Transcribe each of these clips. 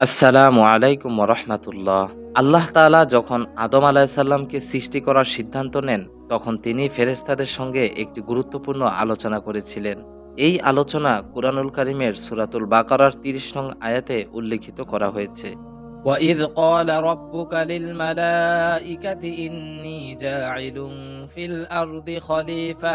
আসসালামু আলাইকুম রহমাতুল্লাহ আল্লাহ তাআলা যখন আদম আলাহিসাল্লামকে সৃষ্টি করার সিদ্ধান্ত নেন তখন তিনি ফেরেস্তাদের সঙ্গে একটি গুরুত্বপূর্ণ আলোচনা করেছিলেন এই আলোচনা কুরআনুল কারিমের সুরাতুল বাকারার তিরিশ নং আয়াতে উল্লিখিত করা হয়েছে وإذ قال ربك للملائكة إني جاعل في الأرض خليفة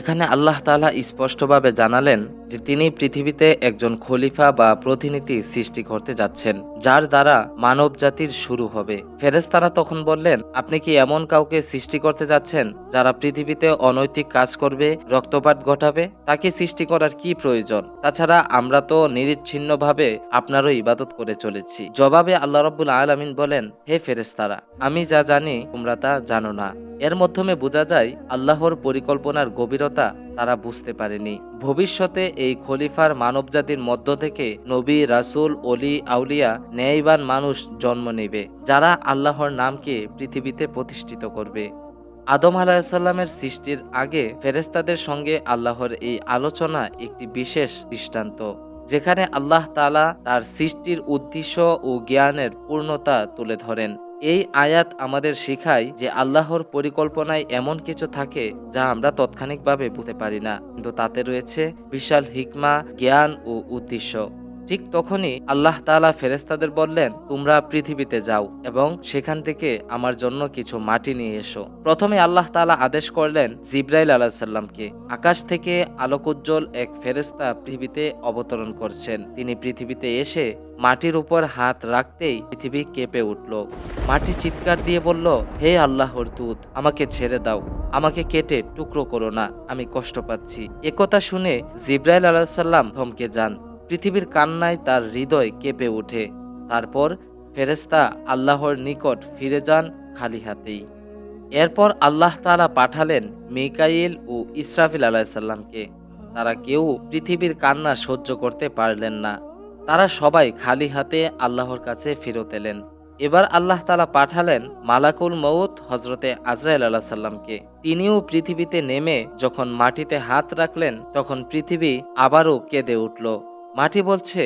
এখানে আল্লাহ তাআলা স্পষ্টভাবে জানালেন যে তিনি পৃথিবীতে একজন খলিফা বা প্রতিনিধি সৃষ্টি করতে যাচ্ছেন, যার দ্বারা মানব জাতির শুরু হবে। ফেরেশতারা তখন বললেন, আপনি কি এমন কাউকে সৃষ্টি করতে যাচ্ছেন যারা পৃথিবীতে অনৈতিক কাজ করবে, রক্তপাত ঘটাবে? তাকে সৃষ্টি করার কি প্রয়োজন? তাছাড়া আমরা তো নিরিচ্ছিন্নভাবে আপনারও ইবাদত করে চলেছি। জবাবে আল্লাহ রব্বুল আলামিন বলেন, হে ফেরেশতারা, আমি যা জানি তোমরা তা জানো না। এর মাধ্যমে বোঝা যায়, আল্লাহর পরিকল্পনার গভীরতা তারা বুঝতে পারেনি। ভবিষ্যতে এই খলিফার মানবজাতির মধ্য থেকে নবী, রাসূল অলি আউলিয়া, ন্যায়বান মানুষ জন্ম নেবে, যারা আল্লাহর নামকে পৃথিবীতে প্রতিষ্ঠিত করবে। আদম আলাহিসাল্লামের সৃষ্টির আগে ফেরেস্তাদের সঙ্গে আল্লাহর এই আলোচনা একটি বিশেষ দৃষ্টান্ত, যেখানে আল্লাহ তাআলা তার সৃষ্টির উদ্দেশ্য ও জ্ঞানের পূর্ণতা তুলে ধরেন। এই আয়াত আমাদের শিখায় যে আল্লাহর পরিকল্পনায় এমন কিছু থাকে যা আমরা তাৎক্ষণিকভাবে বুঝতে পারি না। কিন্তু তাতে রয়েছে বিশাল হিকমা, জ্ঞান ও উদ্দেশ্য। ঠিক তখনই আল্লাহ তাআলা ফেরেস্তাদের বললেন, তোমরা পৃথিবীতে যাও এবং সেখান থেকে আমার জন্য কিছু মাটি নিয়ে এসো। প্রথমে আল্লাহ তাআলা আদেশ করলেন জিব্রাইল আলাহিসাল্লামকে আকাশ থেকে আলোকোজ্জ্বল এক ফেরেস্তা পৃথিবীতে অবতরণ করছেন। তিনি পৃথিবীতে এসে মাটির উপর হাত রাখতেই পৃথিবী কেঁপে উঠল। মাটি চিৎকার দিয়ে বলল, হে আল্লাহর দূত, আমাকে ছেড়ে দাও। আমাকে কেটে টুকরো করো না। আমি কষ্ট পাচ্ছি। একথা শুনে জিব্রাইল আলাহিসাল্লাম থমকে যান। পৃথিবীর কান্নায় তার হৃদয় কেঁপে ওঠে। তারপর ফেরেস্তা আল্লাহর নিকট ফিরে যান খালি হাতেই। এরপর আল্লাহ তাআলা পাঠালেন মিকাইল ও ইসরাফিল আলাহিসাল্লামকে তারা কেউ পৃথিবীর কান্না সহ্য করতে পারলেন না। তারা সবাই খালি হাতে আল্লাহর কাছে ফেরত এলেন। এবার আল্লাহ তালা পাঠালেন মালাকুল মৌত হজরতে আজরাইল আল্লাহ সাল্লামকে তিনিও পৃথিবীতে নেমে যখন মাটিতে হাত রাখলেন, তখন পৃথিবী আবারও কেঁদে উঠল। মাটি বলছে,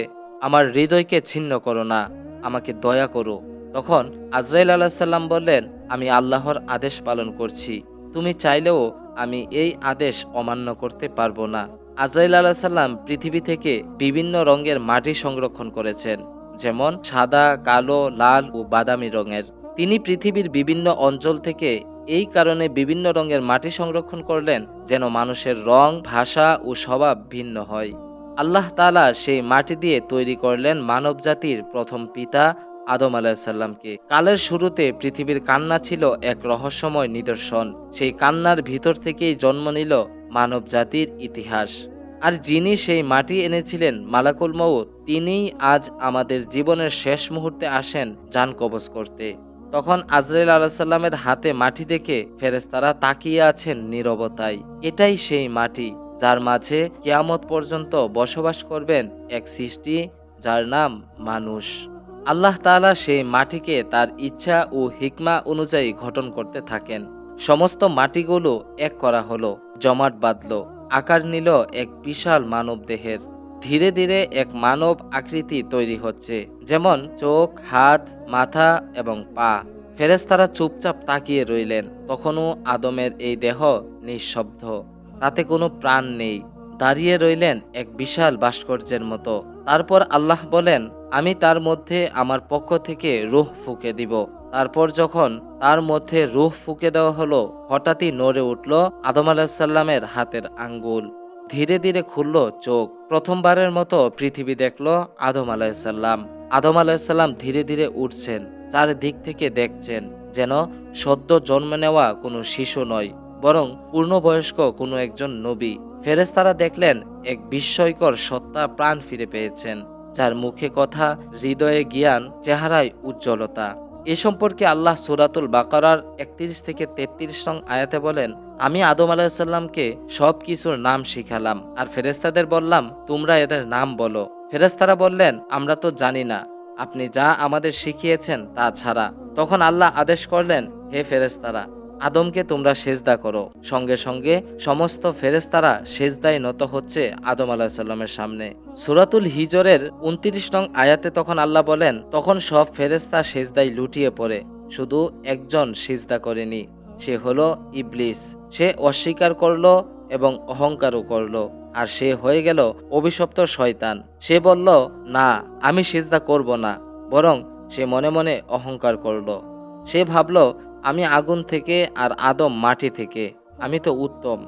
আমার হৃদয়কে ছিন্ন করো না, আমাকে দয়া করো। তখন আজরাইল আল্লাহ সাল্লাম বললেন, আমি আল্লাহর আদেশ পালন করছি। তুমি চাইলেও আমি এই আদেশ অমান্য করতে পারব না। আজরাইল আল্লাহ সাল্লাম পৃথিবী থেকে বিভিন্ন রঙের মাটি সংরক্ষণ করেছেন, যেমন সাদা, কালো, লাল ও বাদামি রঙের। তিনি পৃথিবীর বিভিন্ন অঞ্চল থেকে এই কারণে বিভিন্ন রঙের মাটি সংরক্ষণ করলেন, যেন মানুষের রং, ভাষা ও স্বভাব ভিন্ন হয়। আল্লাহ তাআলা সেই মাটি দিয়ে তৈরি করলেন মানব জাতির প্রথম পিতা আদম আলাহিসাল্লামকে কালের শুরুতে পৃথিবীর কান্না ছিল এক রহস্যময় নিদর্শন। সেই কান্নার ভিতর থেকেই জন্ম নিল মানব জাতির ইতিহাস। আর যিনি সেই মাটি এনেছিলেন, মালাকুল মৌত তিনিই আজ আমাদের জীবনের শেষ মুহূর্তে আসেন যান কবজ করতে। তখন আজরাইল আলাহিসাল্লামের হাতে মাটি দেখে ফেরেস্তারা তাকিয়ে আছেন নীরবতায়। এটাই সেই মাটি। যার মাঝে কেয়ামত পর্যন্ত বসবাস করবেন এক সৃষ্টি যার নাম মানুষ। আল্লাহ তাআলা সেই মাটিকে তার ইচ্ছা ও হিকমা অনুযায়ী গঠন করতে থাকেন। সমস্ত মাটিগুলো এক করা হলো, জমাট বাঁধল, আকার নিল এক বিশাল মানব দেহের। ধীরে ধীরে এক মানব আকৃতি তৈরি হচ্ছে, যেমন চোখ, হাত, মাথা এবং পা। ফেরেস্তারা চুপচাপ তাকিয়ে রইলেন, তখনও আদমের এই দেহ নিঃশব্দ। তাতে কোনো প্রাণ নেই। দাঁড়িয়ে রইলেন এক বিশাল ভাস্কর্যের মতো। তারপর আল্লাহ বলেন, আমি তার মধ্যে আমার পক্ষ থেকে রুহ ফুঁকে দিব। তারপর যখন তার মধ্যে রুহ ফুঁকে দেওয়া হলো, হঠাৎই নড়ে উঠল আদম আলাহিসাল্লামের হাতের আঙ্গুল। ধীরে ধীরে খুলল চোখ। প্রথমবারের মতো পৃথিবী দেখল আদম আলাহিসাল্লাম আদম আলাহিসাল্লাম ধীরে ধীরে উঠছেন, চারিদিক থেকে দেখছেন যেন সদ্য জন্ম নেওয়া কোনো শিশু নয়। বরং পূর্ণবয়স্ক কোনো একজন নবী ফেরেস্তারা দেখলেন এক বিস্ময়কর সত্তা প্রাণ ফিরে পেয়েছেন, যার মুখে কথা, হৃদয়ে জ্ঞান, চেহারায় উজ্জ্বলতা। এ সম্পর্কে আল্লাহ সুরাতুল বাকারার একত্রিশ থেকে তেত্রিশ নং আয়াতে বলেন, আমি আদম আলাহিসাল্লামকে সব কিছুর নাম শিখালাম, আর ফেরেস্তাদের বললাম, তোমরা এদের নাম বলো। ফেরেস্তারা বললেন, আমরা তো জানি না। আপনি যা আমাদের শিখিয়েছেন তা ছাড়া। তখন আল্লাহ আদেশ করলেন, হে ফেরেস্তারা আদমকে তোমরা সেজদা করো। সঙ্গে সঙ্গে সমস্ত ফেরেস্তারা সেজদায় নত হচ্ছে আদম আলাহিসাল্লামের সামনে। সুরাতুল হিজরের উনত্রিশ নং আয়াতে তখন আল্লাহ বলেন, তখন সব ফেরেস্তা সেজদায় লুটিয়ে পড়ে। শুধু একজন সিজদা করেনি। সে হলো ইবলিস। সে অস্বীকার করল এবং অহংকারও করল। আর সে হয়ে গেল অভিশপ্ত শয়তান। সে বলল, না, আমি সেজদা করব না। বরং সে মনে মনে অহংকার করল। সে ভাবল আমি আগুন থেকে আর আদম মাটি থেকে। আমি তো উত্তম।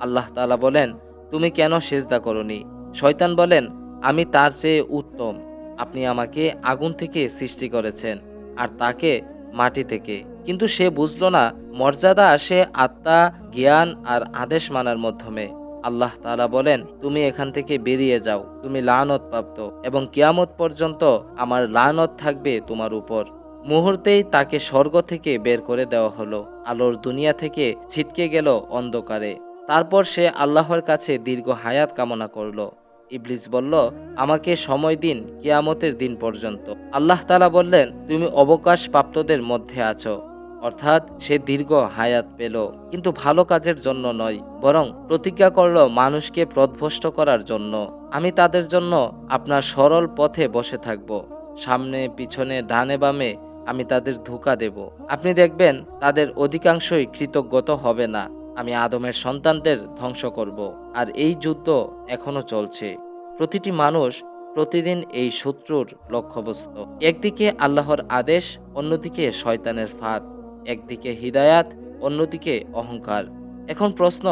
আল্লাহ তালা বলেন, তুমি কেন সেজদা করনি? শয়তান বলেন, আমি তার চেয়ে উত্তম। আপনি আমাকে আগুন থেকে সৃষ্টি করেছেন আর তাকে মাটি থেকে। কিন্তু সে বুঝল না, মর্যাদা আসে আত্মা, জ্ঞান আর আদেশ মানার মাধ্যমে। আল্লাহ তালা বলেন, তুমি এখান থেকে বেরিয়ে যাও। তুমি লানত প্রাপ্ত এবং কিয়ামত পর্যন্ত আমার লানত থাকবে তোমার উপর। মুহূর্তেই তাকে স্বর্গ থেকে বের করে দেওয়া হলো। আলোর দুনিয়া থেকে ছিটকে গেল অন্ধকারে। তারপর সে আল্লাহর কাছে দীর্ঘ হায়াত কামনা করল। ইবলিস বলল, আমাকে সময় দিন, কিয়ামতের দিন পর্যন্ত। আল্লাহ তালা বললেন, তুমি অবকাশ প্রাপ্তদের মধ্যে আছো। অর্থাৎ সে দীর্ঘ হায়াত পেল। কিন্তু ভালো কাজের জন্য নয়, বরং প্রতিজ্ঞা করল মানুষকে প্রধ্বস্ত করার জন্য। আমি তাদের জন্য আপনার সরল পথে বসে থাকব। সামনে, পিছনে, ডানে, বামে আমি তাদের ধোকা দেব। আপনি দেখবেন, তাদের অধিকাংশই কৃতজ্ঞত হবে না। আমি আদমের সন্তানদের ধ্বংস করব। আর এই যুদ্ধ এখনও চলছে। প্রতিটি মানুষ প্রতিদিন এই শত্রুর লক্ষ্যবস্তু। একদিকে আল্লাহর আদেশ, অন্যদিকে শয়তানের ফাঁদ। একদিকে হিদায়াত, অন্যদিকে অহংকার। এখন প্রশ্ন,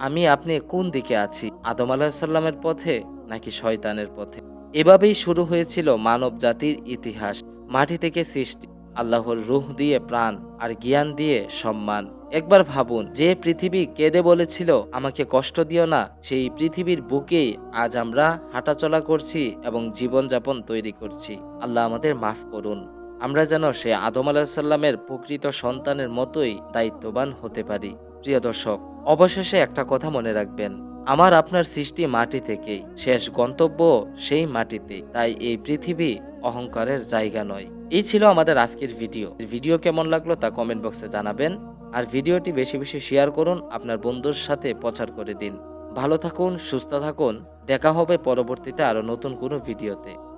আমি, আপনি কোন দিকে আছি? আদম আলাহিসাল্লামের পথে নাকি শয়তানের পথে? এভাবেই শুরু হয়েছিল মানব জাতির ইতিহাস, মাটি থেকে সৃষ্টি। আল্লাহর রুহ দিয়ে প্রাণ আর জ্ঞান দিয়ে সম্মান। একবার ভাবুন, যে পৃথিবী কেঁদে বলেছিল, আমাকে কষ্ট দিও না সেই পৃথিবীর বুকেই আজ আমরা হাঁটাচলা করছি এবং জীবনযাপন তৈরি করছি। আল্লাহ আমাদের মাফ করুন। আমরা যেন সে আদম আলাহিসাল্লামের প্রকৃত সন্তানের মতোই দায়িত্ববান হতে পারি। প্রিয় দর্শক, অবশেষে একটা কথা মনে রাখবেন। আমার আপনার সৃষ্টি মাটি থেকেই, শেষ গন্তব্য সেই মাটিতে। তাই এই পৃথিবী অহংকারের জায়গা নয়। এই ছিল আমাদের আজকের ভিডিও। ভিডিও কেমন লাগল তা কমেন্ট বক্সে জানাবেন। আর ভিডিওটি বেশি বেশি শেয়ার করুন আপনার বন্ধুর সাথে প্রচার করে দিন। ভালো থাকুন, সুস্থ থাকুন। দেখা হবে পরবর্তীতে আরও নতুন কোনো ভিডিওতে।